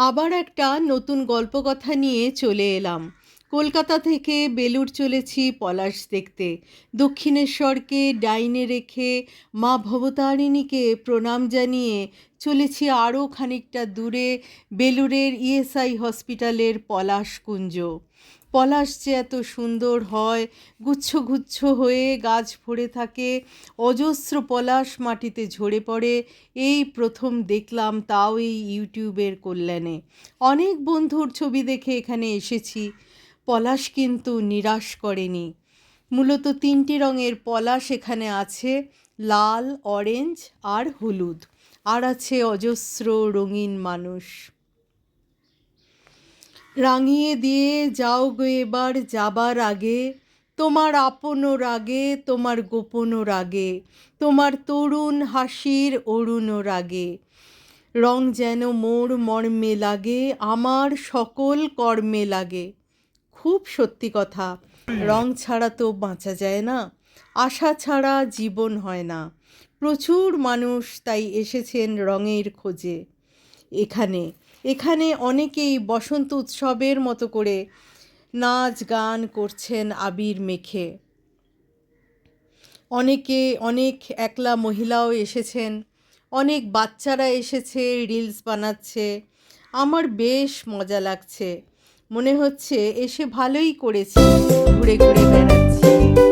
আবার একটা নতুন গল্পকথা নিয়ে চলে এলাম। কলকাতা থেকে বেলুড় চলেছি পলাশ দেখতে। দক্ষিণেশ্বরকে ডাইনে রেখে মা ভবতারিণীকে প্রণাম জানিয়ে চলেছি আরও খানিকটা দূরে বেলুড়ের ইএসআই হসপিটালের পলাশ কুঞ্জ। পলাশ যে এত সুন্দর হয়, গুচ্ছ গুচ্ছ হয়ে গাছ ভরে থাকে, অজস্র পলাশ মাটিতে ঝরে পড়ে, এই প্রথম দেখলাম তাও এই ইউটিউবের কল্যাণে। অনেক বন্ধুর ছবি দেখে এখানে এসেছি, পলাশ কিন্তু নিরাশ করেনি। মূলত তিনটি রঙের পলাশ এখানে আছে, লাল, অরেঞ্জ আর হলুদ, আর আছে অজস্র রঙিন মানুষ। রাঙিয়ে দিয়ে যাও গো এবার যাবার আগে। তোমার আপন রাগে, তোমার গোপন রাগে, তোমার তরুণ হাসির অরুণ রাগে। রং যেন মোর মর্মে লাগে, আমার সকল কর্মে লাগে। খুব সত্যি কথা, রং ছাড়া তো বাঁচা যায় না, আশা ছাড়া জীবন হয় না। প্রচুর মানুষ তাই এসেছেন রঙের খোঁজে। এখানে এখানে অনেকেই বসন্ত উৎসবের মতো করে নাচ গান করছেন আবির মেখে। অনেকে অনেক একলা মহিলাও এসেছেন, অনেক বাচ্চারা এসেছে, রিলস বানাচ্ছে। আমার বেশ মজা লাগছে। মনে হচ্ছে এসে ভালোই করেছি, ঘুরে ঘুরে বেড়াচ্ছি।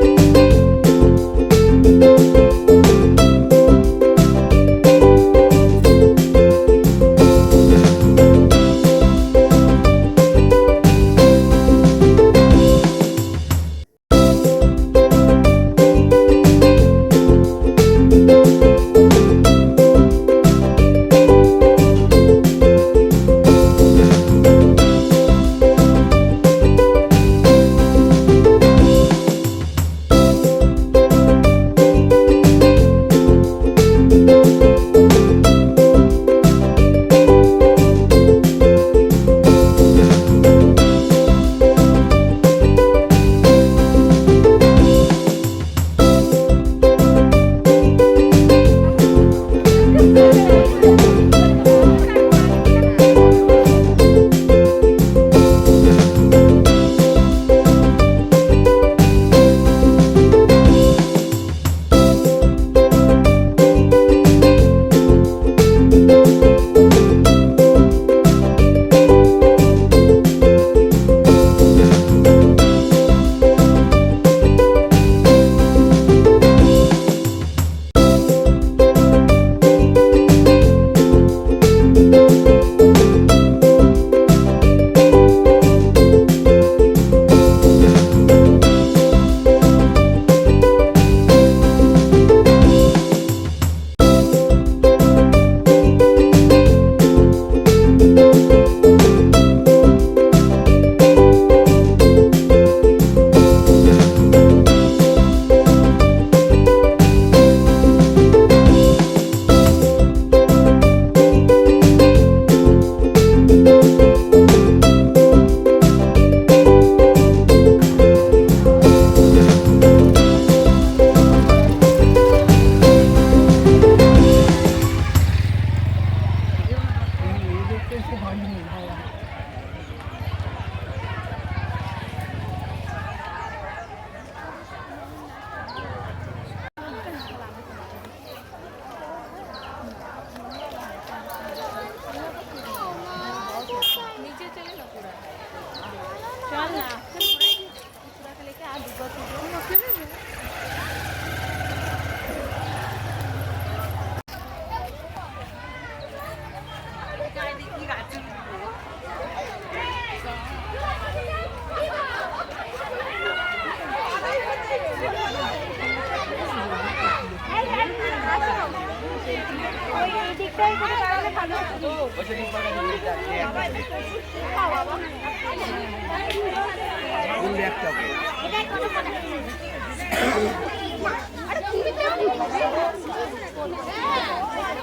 ওই দিকটাই করে দাঁড়ালে ভালো হতো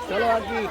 চলো আর কি।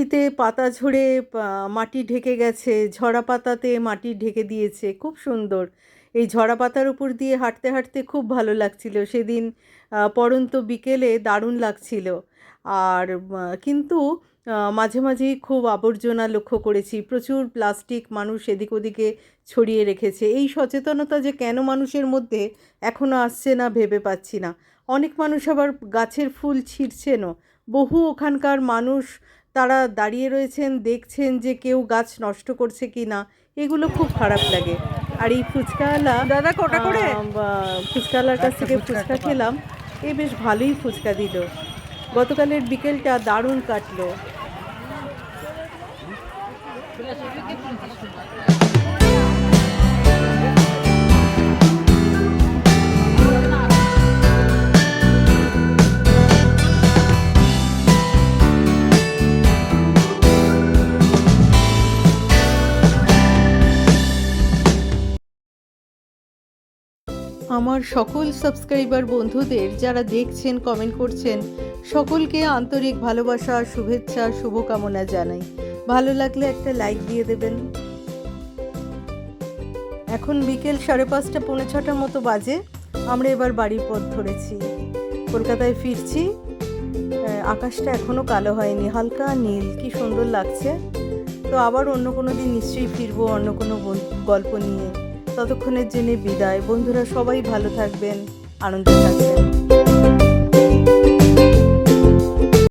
মাটিতে পাতা ঝরে মাটি ঢেকে গেছে ঝরা পাতাতে মাটি ঢেকে দিয়েছে খুব সুন্দর। এই ঝরা পাতার উপর দিয়ে হাঁটতে হাঁটতে খুব ভালো লাগছিল। সেদিন আহ, পড়ন্ত বিকেলে দারুণ লাগছিল। আর কিন্তু মাঝে মাঝেই খুব আবর্জনা লক্ষ্য করেছি। প্রচুর প্লাস্টিক মানুষ এদিক ওদিকে ছড়িয়ে রেখেছে। এই সচেতনতা যে কেন মানুষের মধ্যে এখনও আসছে না ভেবে পাচ্ছি না। অনেক মানুষ আবার গাছের ফুল ছিঁড়ছেনও বহু ওখানকার মানুষ তারা দাঁড়িয়ে রয়েছেন দেখছেন যে কেউ গাছ নষ্ট করছে কি না এগুলো খুব খারাপ লাগে। আর এই ফুচকাওয়ালা দাদা কটা করে? ফুচকাওয়ালার কাছ থেকে ফুচকা খেলাম। এ বেশ ভালোই ফুচকা দিল। গতকালের বিকেলটা দারুণ কাটলো। আমার সকল সাবস্ক্রাইবার বন্ধুদের যারা দেখছেন কমেন্ট করছেন, সকলকে আন্তরিক ভালোবাসা, শুভেচ্ছা, শুভকামনা জানাই। ভালো লাগলে একটা লাইক দিয়ে দেবেন। এখন বিকেল সাড়ে পাঁচটা, পৌনে ছটার মতো বাজে। আমরা এবার বাড়ির পথ ধরেছি। কলকাতায় ফিরছি। আকাশটা এখনও কালো হয়নি, হালকা নীল। কি সুন্দর লাগছে। তো আবার অন্য কোনো দিন নিশ্চয়ই ফিরবো, অন্য কোনো গল্প নিয়ে। ততক্ষণের জন্য বিদায়। বন্ধুরা সবাই ভালো থাকবেন আনন্দ থাকবেন।